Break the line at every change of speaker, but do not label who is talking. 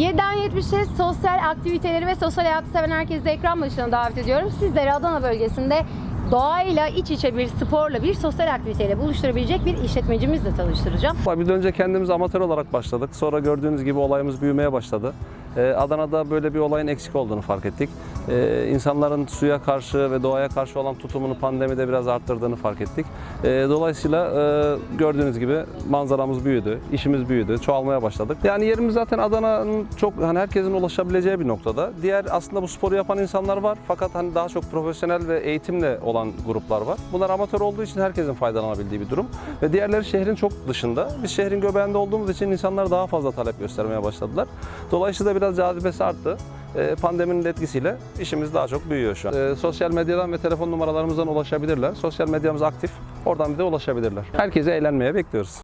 7'den 70'e sosyal aktiviteleri ve sosyal hayatı seven herkesi ekran başına davet ediyorum. Sizleri Adana bölgesinde doğayla iç içe bir sporla bir sosyal aktiviteyle buluşturabilecek bir işletmecimizle tanıştıracağım.
De önce kendimiz amatör olarak başladık. Sonra gördüğünüz gibi olayımız büyümeye başladı. Ee, Adana'da böyle bir olayın eksik olduğunu fark ettik. Ee, insanların suya karşı ve doğaya karşı olan tutumunu pandemide biraz arttırdığını fark ettik. Ee, dolayısıyla e, gördüğünüz gibi manzaramız büyüdü, işimiz büyüdü, çoğalmaya başladık. Yani yerimiz zaten Adana'nın çok hani herkesin ulaşabileceği bir noktada. Diğer aslında bu sporu yapan insanlar var fakat hani daha çok profesyonel ve eğitimle olan gruplar var. Bunlar amatör olduğu için herkesin faydalanabildiği bir durum. Ve diğerleri şehrin çok dışında. Biz şehrin göbeğinde olduğumuz için insanlar daha fazla talep göstermeye başladılar. Dolayısıyla biraz cazibesi arttı. Ee, Pandeminin de etkisiyle işimiz daha çok büyüyor şu an. Ee, sosyal medyadan ve telefon numaralarımızdan ulaşabilirler. Sosyal medyamız aktif. Oradan bir de ulaşabilirler. Herkese eğlenmeye bekliyoruz.